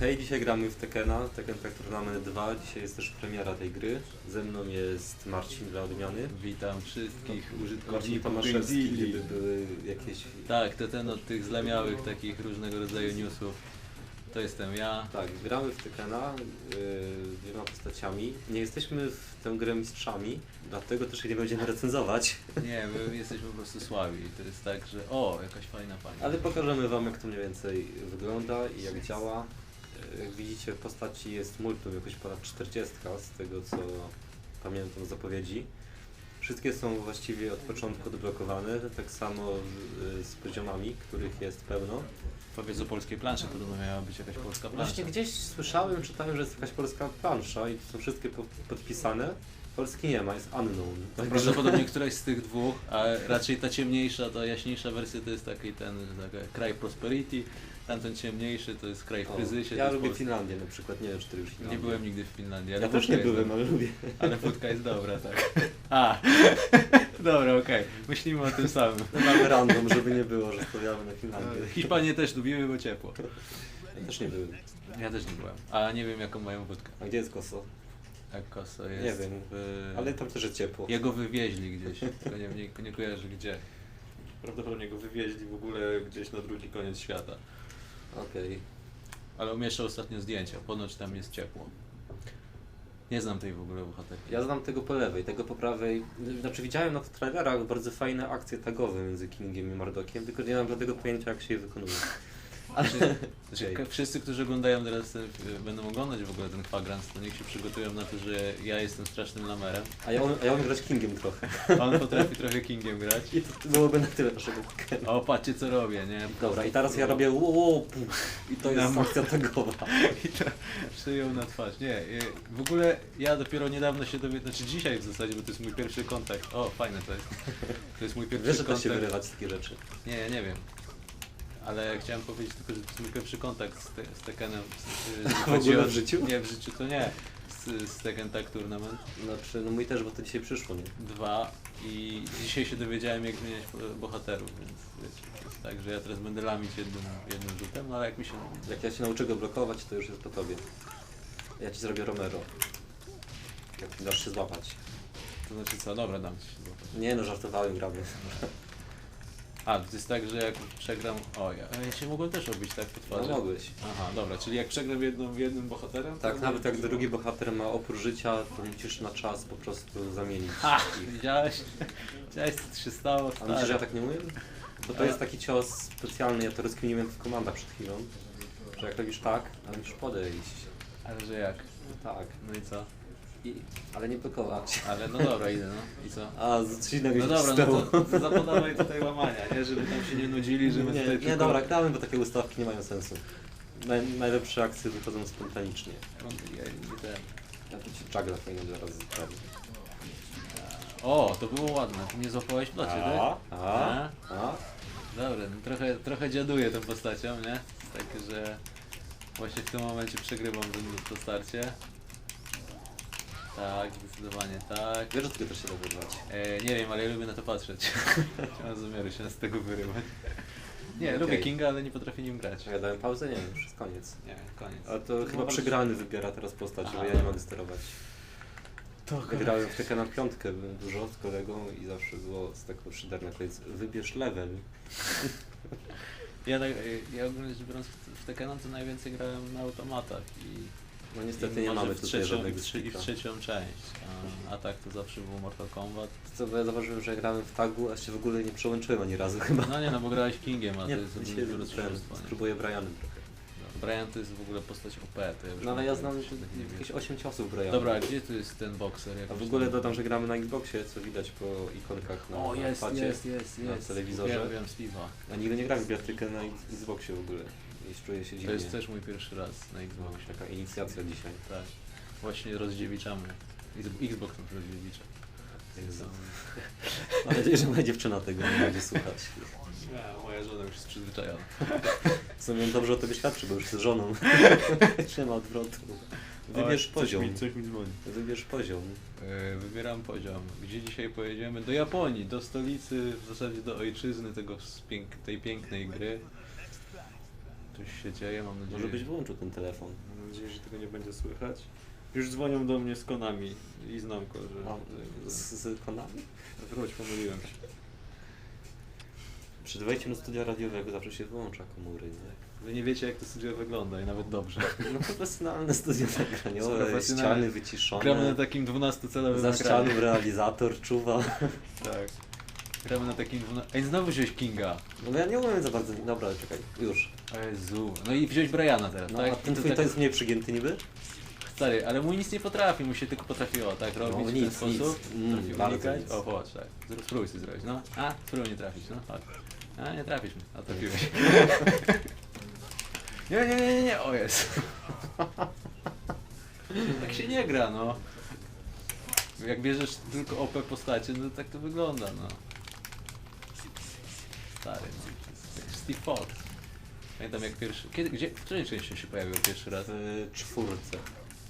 Hej, dzisiaj gramy w Tekena, Tekken Tag Tournament 2. Dzisiaj jest też premiera tej gry. Ze mną jest Marcin dla odmiany. Witam wszystkich Marcin użytkowników Tomaszewski, Pingili. gdyby były jakieś... Tak, to ten od tych zlemiałych takich różnego rodzaju newsów. To jestem ja. Tak, gramy w Tekena yy, dwiema postaciami. Nie jesteśmy w tę grę mistrzami, dlatego też jej nie będziemy recenzować. Nie, my jesteśmy po prostu słabi. To jest tak, że o, jakaś fajna pani. Ale pokażemy Wam, jak to mniej więcej wygląda i jak działa. Jak widzicie, w postaci jest multum, jakoś ponad 40 z tego, co pamiętam z zapowiedzi. Wszystkie są właściwie od początku odblokowane, tak samo yy, z poziomami, których jest pełno. Powiedz o polskiej planszy, podobno miała być jakaś polska plansza. Właśnie gdzieś słyszałem, czytałem, że jest jakaś polska plansza i to są wszystkie po podpisane. Polski nie ma, jest unknown. Także Prawdopodobnie któraś z tych dwóch, a raczej ta ciemniejsza, ta jaśniejsza wersja to jest taki ten, taka kraj prosperity, tamten ciemniejszy to jest kraj w kryzysie. ja lubię Polska. Finlandię na przykład, nie wiem czy ty już Finlandię. Nie byłem nigdy w Finlandii, ale Ja też nie byłem, ale lubię. Ale wódka jest dobra, tak. A, dobra, okej. Myślimy o tym samym. Mamy random, żeby nie było, że stawiamy na Finlandię. Hiszpanię też lubimy, bo ciepło. Ja też nie byłem. Ja też nie byłem. A nie wiem jaką mają wódkę. A gdzie jest Kosowo? Jak Koso jest. Nie wiem, w- Ale tam też jest ciepło. Jego wywieźli gdzieś, tylko nie, nie, nie kojarzę gdzie. Prawdopodobnie go wywieźli w ogóle gdzieś na drugi koniec świata. Okej. Ale umieszczał ostatnio zdjęcia, ponoć tam jest ciepło. Nie znam tej w ogóle bohaterki. Ja znam tego po lewej, tego po prawej. Znaczy widziałem na trailerach bardzo fajne akcje tagowe między Kingiem i Mardokiem, tylko nie mam żadnego pojęcia jak się je wykonuje. Ale... Znaczy, ka- wszyscy, którzy oglądają teraz, y, będą oglądać w ogóle ten kwadrans, to niech się przygotują na to, że ja jestem strasznym lamerem. A ja, a ja umiem grać Kingiem trochę. On potrafi trochę Kingiem grać. I to byłoby na tyle naszego Tekena. O, patrzcie co robię, nie? Dobra, i teraz ja robię ło, ło, pu. i to jest Nam- akcja tagowa. I to przyjął na twarz. Nie, y, w ogóle ja dopiero niedawno się dowiedziałem, znaczy dzisiaj w zasadzie, bo to jest mój pierwszy kontakt. O, fajne to jest. To jest mój pierwszy Wiesz, że da kontakt. się wyrywać takie rzeczy. Nie, ja nie wiem. Ale chciałem powiedzieć tylko, że to jest mój pierwszy kontakt z, te, z Tekkenem. Z, z, W ogóle w życiu? Nie, w życiu to nie. Z, z Tekken Tag Tournament Znaczy, no mój też, bo to dzisiaj przyszło, nie? 2 i dzisiaj się dowiedziałem jak zmieniać bo- bohaterów, więc wiecie, to jest tak, że ja teraz będę lamić jednym, jednym rzutem, no ale jak mi się... Jak ja się nauczę go blokować, to już jest po tobie. Ja ci zrobię Romero. Jak dasz się złapać. To znaczy co, dobra, dam ci się złapać. Nie no, żartowałem, gramy. A, to jest tak, że jak przegram... O, ja, ja się mogłem też obić tak po No twarzy. mogłeś. Aha, dobra, czyli jak przegram jedną, jednym bohaterem... Tak, nawet jak drugi bohater ma opór życia, to musisz na czas po prostu zamienić Ha! ich. Widziałeś? Widziałeś co się stało? A myślisz, że ja tak nie umiem? Bo to jest taki cios specjalny, ja to rozkminiłem w komandach przed chwilą. Że jak robisz tak, ale musisz podejść. Ale że jak? No tak. No i co? I, ale nie blokować. Ale no dobra, idę, no. I co? A, z innego No dobra, no to zapodawaj tutaj łamania, nie? Żeby tam się nie nudzili, żeby nie, tutaj nie, tylko... dobra, gramy, bo takie ustawki nie mają sensu. Naj, najlepsze akcje wychodzą spontanicznie. Ja nie ten. Ja tu ci czagla fajnego zaraz zrobię. O, to było ładne. Ty nie złapałeś plocie, tak? a, a. Dobra, no trochę, trochę dziaduję tą postacią, nie? Tak, że właśnie w tym momencie przegrywam to, to starcie. Tak, zdecydowanie tak. Wiesz, tego też się da wyrwać. E, nie wiem, ale ja lubię na to patrzeć. mam zamiaru się z tego wyrywać. Nie, Okej. lubię Kinga, ale nie potrafię nim grać. Ja dałem pauzę? Nie wiem, już jest koniec. Nie, koniec. A to chyba bardzo- przegrany wybiera teraz postać, Aha. bo ja nie mogę sterować. To Grałem w Tekkena piątkę byłem dużo z kolegą i zawsze było z taką szyderną koniec. Wybierz level. Ja, tak, ja ogólnie rzecz biorąc w- w Tekkena to najwięcej grałem na automatach i No niestety i nie może mamy w tutaj trzecią, żadnego i w, i trzecią część. A, a tak to zawsze był Mortal Kombat. Co, bo ja zauważyłem, że grałem w tagu, a się w ogóle nie przełączyłem ani razu chyba. No nie no, bo grałeś Kingiem, a Nie, to jest dzisiaj spróbuję Brianem trochę. Brian to jest w ogóle postać OP. To ja No ale ja znam tak jakieś 8 ciosów Briana. Dobra, a gdzie tu jest ten bokser? A w ogóle dodam, że gramy na Xboxie, co widać po ikonkach na O, jest, padzie. jest, jest, na jest. telewizorze. Ja wiem Steve'a. A nigdy nie grałem w biatykę na Xboxie w ogóle. Czuję się To dziwnie. jest też mój pierwszy raz na Xboxie. Taka inicjacja dzisiaj. Tak. Właśnie rozdziewiczamy. Xbox nas rozdziewicza. Jezu. Mam nadzieję, że moja dziewczyna tego nie będzie słuchać. Ja, moja żona już jest przyzwyczajona. W sumie dobrze o tobie świadczy, bo już jest żoną. nie ma odwrotu. Wybierz Oj, poziom. Coś mi, coś mi dzwoni. Wybierz poziom. E, Wybieram poziom. Gdzie dzisiaj pojedziemy? Do Japonii, do stolicy, w zasadzie do ojczyzny tego z pięk tej pięknej gry. Coś się dzieje, mam nadzieję. Może byś wyłączył ten telefon. Mam nadzieję, że tego nie będzie słychać. Już dzwonią do mnie z konami i znamko, że... O, z, z konami? Wróć, pomyliłem się. Przed wejściem do studia radiowego zawsze się wyłącza komóry, nie? Wy nie wiecie jak to studio wygląda i nawet dobrze. No profesjonalne studio nagraniowe, ściany wyciszone. Gramy na takim 12-calowym Za ścianą realizator czuwa. Tak. Gramy na takim 12... Ej, znowu wziąłeś Kinga. No ja nie umiem za bardzo. Dobra, czekaj, już. O Jezu. No i wziąłeś Briana teraz, No, tak? a ten I twój tak- to jest mniej przygięty niby? Stary, ale mu nic nie potrafi, mu się tylko potrafiło tak robić No, w ten nic, sposób. nic. Mm, Potrafi bardzo unikać. nic. O, chodź, tak. Zrób- Spróbuj sobie zrobić, no. A, spróbuj nie trafić, no, chodź. A, nie trafisz mi, a trafiłeś. nie, nie, nie, nie, nie, o jest. tak się nie gra, no. Jak bierzesz tylko OP postacie, no tak to wygląda, no. Stary, no. to jak Steve Fox. Pamiętam jak pierwszy... Kiedy, gdzie, w której części się pojawił pierwszy raz? W czwórce.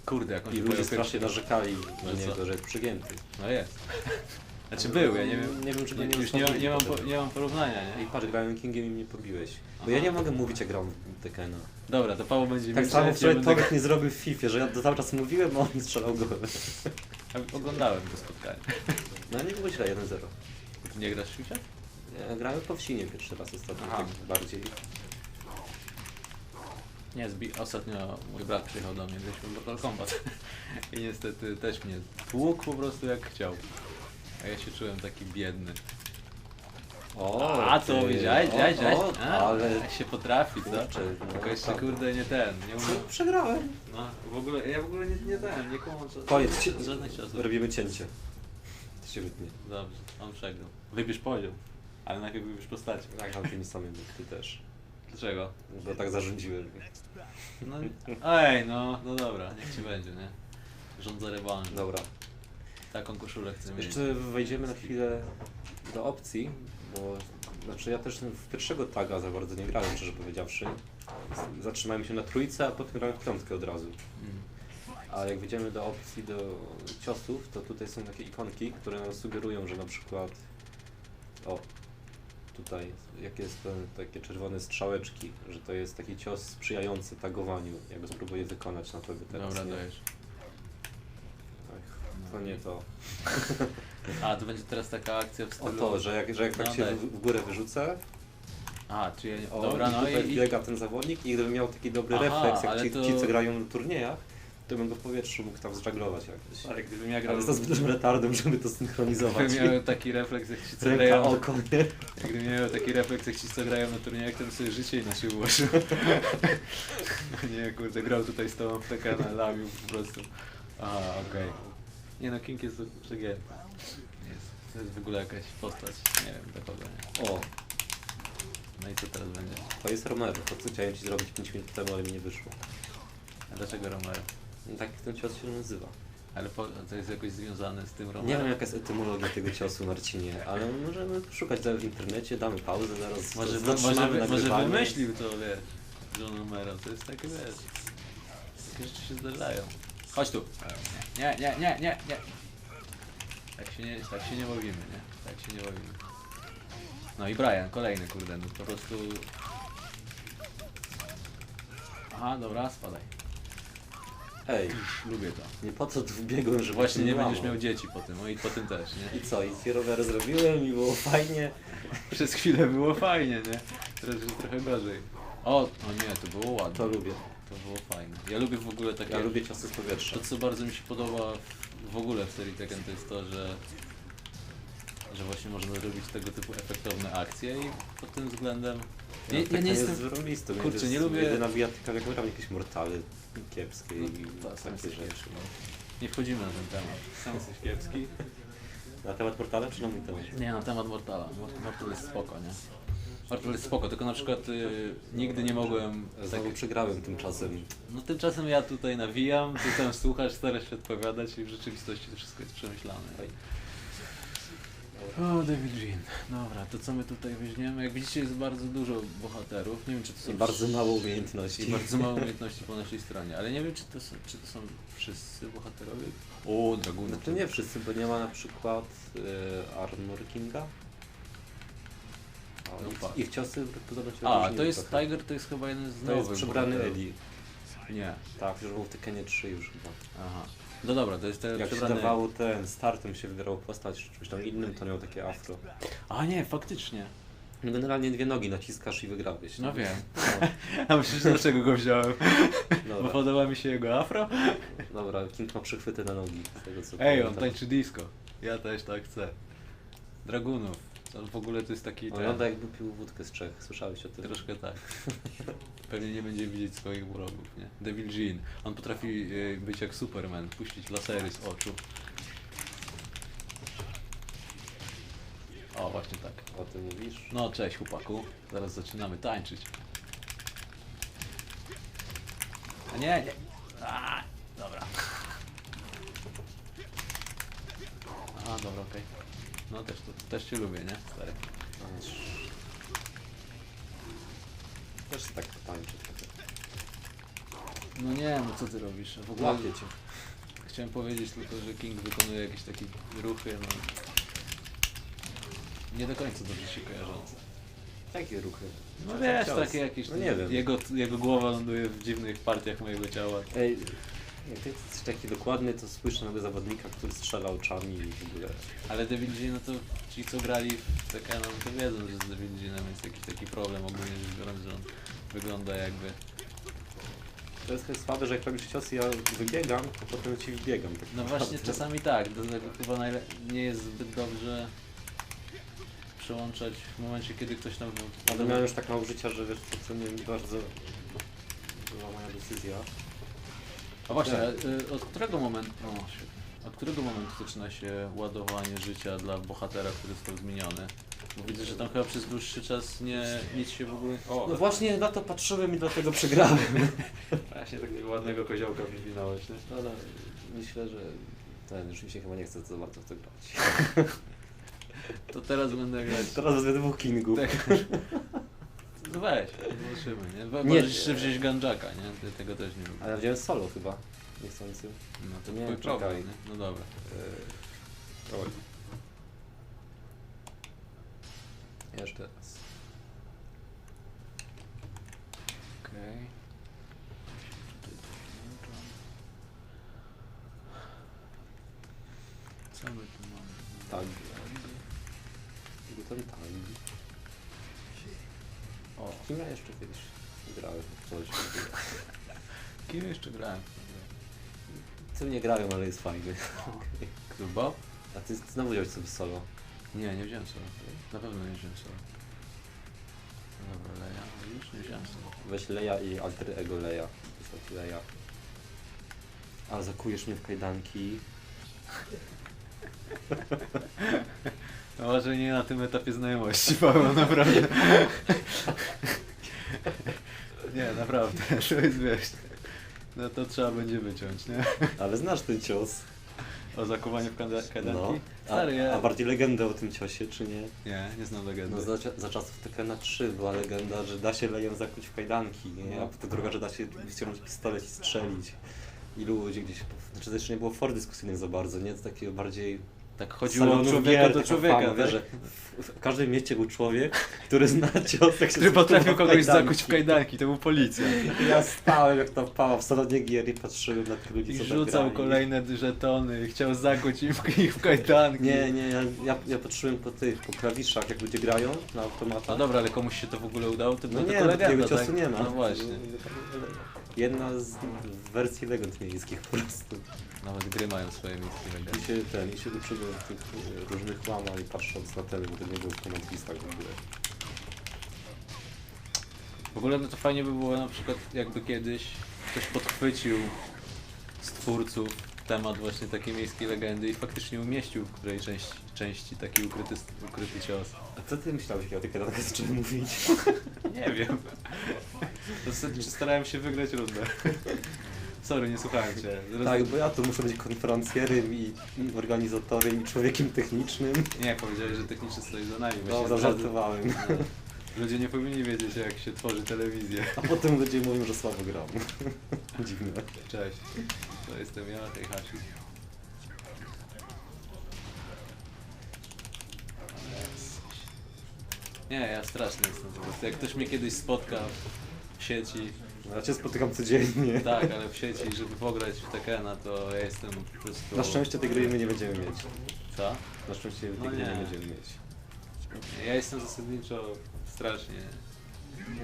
Kurde, jak on I się ludzie pojawił strasznie pierwszy narzekali na Że co? niego, że jest przygięty. No jest. Znaczy był, ja nie wiem. Nie wiem, czy go Nie, nie już nie, mam- nie, mam, po, nie mam porównania, I nie? patrz, grałem Kingiem i mnie pobiłeś. Bo Aha. ja nie mogę mówić, jak gram w Tekena. Dobra, to Paweł będzie Tak samo ja wczoraj będę- Tomek nie zrobił w FIFA, że ja to cały czas mówiłem, a on nie strzelał gołem. Ja Oglądałem to spotkanie. No nie było źle, 1-0. Ty nie grasz w FIFA? Ja grałem po wsinie pierwszy raz ostatnio, Aha. tak bardziej. Nie, zbi... ostatnio mój brat przyjechał do mnie, graliśmy w Mortal Kombat. I niestety też mnie tłukł po prostu jak chciał. A ja się czułem taki biedny. O, A to ty, widziałeś, o, widziałeś, widziałeś? o, A, ale... Jak się potrafi, co? Kurczę, no, Tylko jeszcze tak. kurde nie ten, nie Co? umiem. Przegrałem. No, w ogóle, ja w ogóle nie, nie ten, nie ża- Koniec. Żadnych czasów. Robimy cięcie. To się wytnie. Dobrze, on przegrał. Wybierz poziom, ale najpierw wybierz postacie. Tak, ale tymi samymi, ty też. Dlaczego? Bo tak zarządziłem. No, ej, no, no dobra, niech ci będzie, nie? Rządza rewanżu. Dobra. Taką koszulę chcę mieć. Jeszcze wejdziemy na chwilę do opcji, bo znaczy ja też w pierwszego taga za bardzo nie grałem, szczerze powiedziawszy. Zatrzymałem się na trójce, a potem grałem w piątkę od razu. Mm. A jak wejdziemy do opcji do ciosów, to tutaj są takie ikonki, które nam sugerują, że na przykład o tutaj jak jest to, takie czerwone strzałeczki, że to jest taki cios sprzyjający tagowaniu. Ja go spróbuję wykonać na tobie teraz. Dobra, nie? dajesz. Ach, to nie to. A, to będzie teraz taka akcja w O stylu... to, że jak, że jak tak No się daj. w, w górę wyrzucę, A, czy ja nie... o, Dobra, i no tutaj i... i... biega ten zawodnik i gdybym miał taki dobry Aha, refleks, jak ale ci, to- ci, co grają na turniejach, to bym go w powietrzu mógł tam zżaglować jakoś. Ale gdybym ja grał... Ale za zbyt dużym retardem, żeby to synchronizować. Gdybym miał taki refleks, jak ci co Ręka, grają... oko, nie? Gdybym miał taki refleks, jak ci co grają na turniejach, to bym sobie życie inaczej ułożył. nie, kurde, grał tutaj z tobą w tekana, lamił po prostu. Aha, okej. Nie no, King jest przegięty. Jest. To jest w ogóle jakaś postać, nie wiem, nie? O, No i co teraz będzie? to jest Romero. To co chciałem ci zrobić 5 minut temu, ale mi nie wyszło. A dlaczego Romero? No, tak ten cios się nazywa. Ale po, to jest jakoś związane z tym Romero? Nie wiem jaka jest etymologia tego ciosu, Marcinie, ale możemy szukać dalej w internecie, damy pauzę zaraz. Może, zatrzymamy może, może wymyślił to, wiesz, John Romero, to jest takie, wiesz, takie rzeczy się zdarzają. Chodź tu. Nie, nie, nie, nie, nie. Tak się nie, tak się nie bawimy, nie? Tak się nie bawimy. No i Brian, kolejny, kurde, no po prostu... Aha, dobra, spadaj. Ej, Lubię to. nie po co tu wbiegłem, że Właśnie nie będziesz miał dzieci po tym, i po tym też, nie? I co, i ci rowery zrobiłem i było fajnie. Przez chwilę było fajnie, nie? Teraz już trochę gorzej. O, o nie, to było ładne. To lubię. To było fajne. Ja lubię w ogóle takie... Ja lubię ciosy z powietrza. To co bardzo mi się podoba w ogóle w serii Tekken to jest to, że że właśnie można zrobić tego typu efektowne akcje i pod tym względem Ja, ja, tak ja nie jest jestem wyrąbisty, kurczę, jest nie lubię- Jedyna bijatyka, jak gram jakieś mortale kiepskie no, i sam takie rzeczy. No. Nie wchodzimy na ten temat. Sam jesteś kiepski. Na temat mortale czy na mój temat? Nie, na temat Mortala. Mort- Mortal jest spoko, nie? Mortal jest spoko, tylko na przykład y, nigdy nie mogłem Znowu tak, przegrałem tymczasem. No tymczasem ja tutaj nawijam, ty tam słuchasz, starasz się odpowiadać i w rzeczywistości to wszystko jest przemyślane. O, David Jean. Dobra, to co my tutaj weźmiemy? Jak widzicie jest bardzo dużo bohaterów. Nie wiem czy to są I bardzo mało umiejętności. i bardzo mało umiejętności po naszej stronie, ale nie wiem czy to są, czy to są wszyscy bohaterowie. O, Draguny. Znaczy nie wszyscy, bo nie ma na przykład y, Armor Kinga. No ich, patrz. ich ciosy podobno się A, to jest trochę. Tiger, to jest chyba jeden z To jest nowych przebrany. Eddie. Nie, Tak, już był w Tekkenie 3 już chyba. aha. No dobra, to jest ten Jak się przebrany... dawało ten, startem się wybierało postać, czy czymś tam innym, to miał takie afro. A nie, faktycznie. No Generalnie dwie nogi naciskasz i wygrałeś. No nie? wiem. A myślisz, dlaczego go wziąłem? Bo Dobra, podoba mi się jego afro? dobra, King ma przychwyty na nogi. Z tego, co Ej, on pamiętam. tańczy disco. Ja też tak chcę. Dragunów. To w ogóle to jest taki... Ten- Wygląda jakby pił wódkę z Czech, słyszałeś o tym? Troszkę tak. Pewnie nie będzie widzieć swoich wrogów, nie? Devil Jean. On potrafi y, być jak Superman, puścić lasery z oczu. O, właśnie tak. O tym mówisz? No, cześć chłopaku. Zaraz zaczynamy tańczyć. A nie, nie. A, dobra. A, dobra, okej. No też, to, też cię lubię, nie? Stary. Też tak tańczy trochę. No nie, no co ty robisz? W ogóle Łapię cię. chciałem powiedzieć tylko, że King wykonuje jakieś takie ruchy, no... Nie do końca dobrze się kojarzące. Jakie ruchy? No wiesz, takie jakieś... No nie wiem. Jego, jego głowa ląduje w dziwnych partiach mojego ciała. Ej, jak ty jesteś taki dokładny, to spójrz na tego zawodnika, który strzela oczami i w ogóle. Ale Devil no to ci co grali w Tekkena, no to wiedzą, że z Devil Jeanem jest jakiś taki problem ogólnie rzecz biorąc, że on wygląda jakby... To jest chyba słabe, że jak robisz cios, ja wybiegam, a potem ci wbiegam. Tak No naprawdę. właśnie czasami tak, dlatego chyba najle- nie jest zbyt dobrze przełączać w momencie, kiedy ktoś tam... Ale miałem już tak mało życia, że wiesz, to, to nie bardzo była moja decyzja. A właśnie, Tak. y, od którego momentu... O. Od którego momentu zaczyna się ładowanie życia dla bohatera, który został zmieniony? Bo widzę, że tam chyba przez dłuższy czas nie, nic się w ogóle... O, No właśnie na to patrzyłem i dlatego przegrałem. właśnie takiego ładnego koziołka wywinąłeś, nie? Ale myślę, że ten, już mi się chyba nie chce za bardzo w to grać. To teraz będę grać... Teraz wezmę dwóch kingów. Tak. No weź, zobaczymy, nie? Bo Nie. Możesz jeszcze wziąć Ganjaka, nie? Ty tego też nie lubię. A ja wziąłem solo chyba, niechcący. No to nie, twój problem, czekaj. nie? No dobra. Oj. Jeszcze raz. Okej. Co my tu mamy? Tak. Ten tag. O, Kim ja jeszcze kiedyś grałem w coś. kim jeszcze grałem? Co nie grałem, ale jest fajny. Bob? A ty znowu wziąłeś sobie solo. Nie, nie wziąłem solo. Na pewno nie wziąłem solo. Dobra, Leja, już nie wziąłem solo. Weź Leja i alter ego Leja. Postaci Leja. A zakujesz mnie w kajdanki. No może nie na tym etapie znajomości, Paweł, naprawdę. nie, naprawdę, to jest wiesz. No to trzeba będzie wyciąć, nie? Ale znasz ten cios. O zakuwaniu w kada- kajdanki? No. Stary, A, ja... a bardziej legendę o tym ciosie, czy nie? Nie, nie znam legendy. No za, za czasów Tekkena 3 była legenda, że da się lejem zakuć w kajdanki, nie? No. A potem druga, że da się wyciągnąć pistolet i strzelić. Ilu ludzi gdzieś... Znaczy to jeszcze nie było for dyskusyjnych za bardzo, nie? To takiego bardziej... tak chodziło od człowieka gier, do człowieka, wiesz, tak? w, w każdym mieście był człowiek, który zna cios, jak się Który potrafił kogoś zakuć w kajdanki, to był policja. Ja stałem jak ta pała w salonie gier i patrzyłem na tych ludzi, I co tak rzucał grali. kolejne żetony, i chciał zakuć im w, ich w kajdanki. Nie, nie, ja, ja, ja patrzyłem po tych, po klawiszach, jak ludzie grają na automatach. No dobra, ale komuś się to w ogóle udało? To No nie, tylko no, legenda, takiego ciosu tak? nie ma. No właśnie. Jedna z wersji legend miejskich po prostu. Nawet gry mają swoje miejskie I legendy. się ten, i się uczyłem tych e, różnych łamań patrząc na tele, bo to nie było w command listach w ogóle. W ogóle no to fajnie by było na przykład jakby kiedyś ktoś podchwycił z twórców temat właśnie takiej miejskiej legendy i faktycznie umieścił w której części, części taki ukryty, ukryty cios. A co ty myślałeś, jak ja o tych kanałach zacząłem mówić? Nie wiem. S- starałem się wygrać rundę. Sorry, nie słuchałem cię. Zaraz- Tak, bo ja tu muszę być konferencjerem i, organizatorem i człowiekiem technicznym. Nie, powiedziałeś, że technicznie stoi za nami. Właśnie Dobra, zdradzę- żartowałem. Ludzie nie powinni wiedzieć, jak się tworzy telewizję. A potem ludzie mówią, że słabo gram. Dziwne. Cześć, to jestem ja, tej Hasi. Nie, ja straszny jestem po prostu. Jak ktoś mnie kiedyś spotka w sieci, Ja cię spotykam codziennie. tak, ale w sieci, żeby pograć w Tekena, to ja jestem po prostu... Na szczęście tej gry my nie będziemy mieć. Co? Na szczęście tej No gry nie. nie będziemy mieć. Ja jestem zasadniczo strasznie...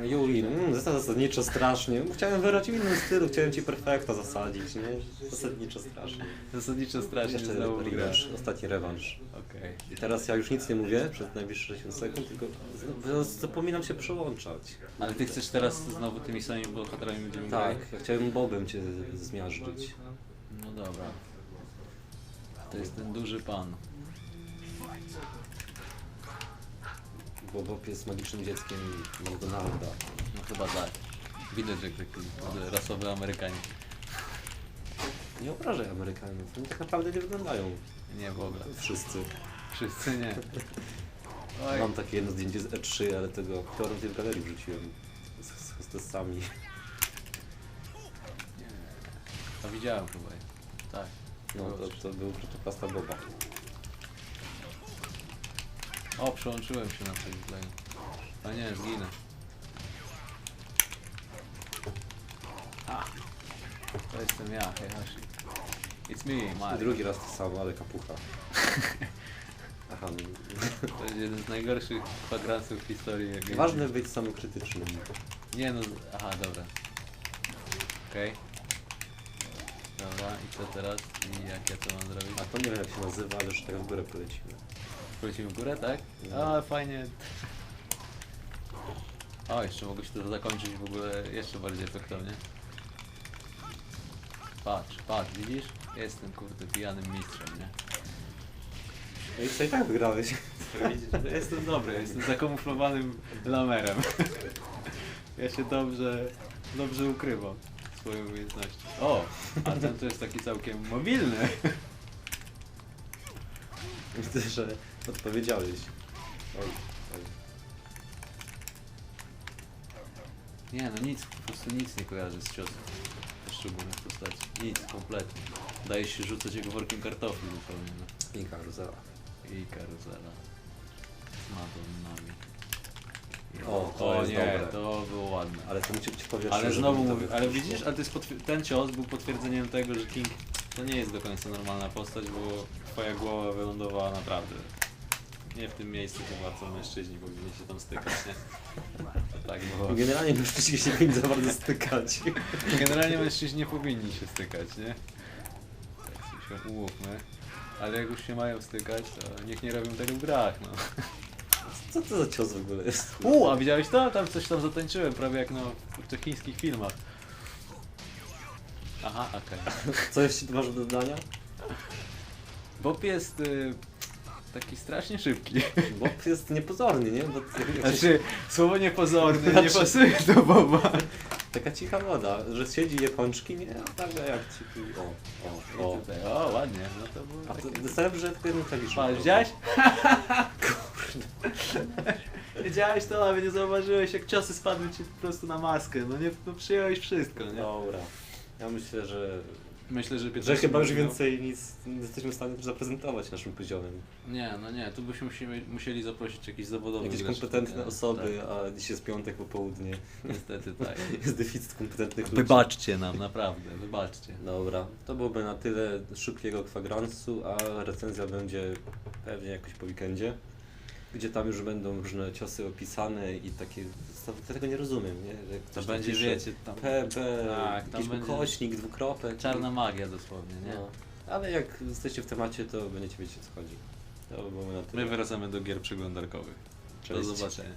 Juli, mm, zasadniczo strasznie. Chciałem wygrać w innym stylu, chciałem ci perfekta zasadzić, nie? Zasadniczo strasznie. Zasadniczo strasznie Jeszcze znowu rewanż, ostatni rewanż. Okej. I teraz ja już nic nie mówię przez najbliższe 60 sekund, tylko z- zapominam się przełączać. Ale ty chcesz teraz znowu tymi samymi bohaterami będziemy Tak, ja chciałem Bobem cię zmiażdżyć. No dobra. To jest ten duży pan. Bo Bob jest magicznym dzieckiem McDonalda. No chyba tak. Widać jak taki kurde, rasowy Amerykanin. Nie obrażaj Amerykanów, oni tak naprawdę nie wyglądają Nie w ogóle. wszyscy. Wszyscy nie. Oj. Mam takie jedno zdjęcie z E3, ale tego wczoraj w galerii wrzuciłem z, z hostessami. To widziałem chyba. Tak. No to, to był protoplasta Boba. O, przełączyłem się na Playplay. A nie, zginę. A! To jestem ja, Heihachi. It's me, Mario. drugi raz to samo, ale kapucha. Aha, no. To jest jeden z najgorszych kwadransów w historii. jak ważne być samokrytycznym. Nie no, z- aha, dobra. Okej. Dobra, i co teraz? I jak ja to mam zrobić? A to nie wiem jak się nazywa, ale już tak w górę polecimy. Wrócimy w górę, tak? No. A, fajnie. O, jeszcze mogę się to zakończyć w ogóle jeszcze bardziej efektownie. Patrz, patrz, widzisz? Jestem kurde pijanym mistrzem, nie? No i co i tak wygrałeś. Widzisz, ja jestem dobry, jestem zakamuflowanym lamerem. Ja się dobrze, dobrze ukrywam swoje umiejętności. O, a ten to jest taki całkiem mobilny. Myślę, że odpowiedziałeś. Oj, oj. Nie no nic, po prostu nic nie kojarzę z ciosem poszczególnych postaci. Nic, kompletnie. Daje się rzucać jak workiem kartofli zupełnie. No. I karuzela. I karuzela. Z Madonnami. O, to jest nie, dobre. to było ładne. Ale to ci, ci powiem Ale znowu bo mi to mówię, ale wyszło. widzisz, ale to jest potwier- ten cios był potwierdzeniem tego, że King to nie jest do końca normalna postać, bo twoja głowa wylądowała naprawdę nie w tym miejscu chyba, co mężczyźni powinni się tam stykać, nie? To tak było. Generalnie mężczyźni się powinni za bardzo stykać. Generalnie mężczyźni nie powinni się stykać, nie? Tak się umówmy. Ale jak już się mają stykać, to niech nie robią tego w grach, no. Co to za cios w ogóle jest? U, a widziałeś to? Tam coś tam zatańczyłem, prawie jak no w tych chińskich filmach. Aha, okej. Co jeszcze masz do dodania? Bob jest y, taki strasznie szybki. Bob jest niepozorny, nie? Bo Znaczy, słowo niepozorny nie Znaczy- pasuje do Boba. taka cicha woda, że siedzi je pączki, nie? A tak jak ci... O, o, O, o. o ładnie, no to było A to takie... wystarczy, że tylko jedną klawiszą. Patrz, widziałeś? Wiedziałeś to, ale nie zauważyłeś jak ciosy spadły ci po prostu na maskę. No nie, no przyjąłeś wszystko, nie? Dobra. Ja myślę, że, Myślę, że że 15 chyba już więcej nic nie jesteśmy w stanie zaprezentować naszym poziomem. Nie, no nie, tu byśmy musimy, musieli zaprosić jakiś zawodowy Jakieś kompetentne Tekena. osoby, a dziś jest piątek popołudnie. Tak, niestety tak. Jest deficyt kompetentnych ludzi. Wybaczcie nam, naprawdę, wybaczcie. Dobra, to byłoby na tyle szybkiego kwagransu, a recenzja będzie pewnie jakoś po weekendzie, gdzie tam już będą różne ciosy opisane i takie, ja tego nie rozumiem, nie? Że To ktoś tam będzie, pisze wiecie, tam P, B, Tak, tam jakiś będzie ukośnik, dwukropek. czarna magia dosłownie, nie? No. Ale jak jesteście w temacie, to będziecie wiedzieć o co chodzi. To by było na tyle. My wracamy do gier przeglądarkowych. Do Cześć. zobaczenia.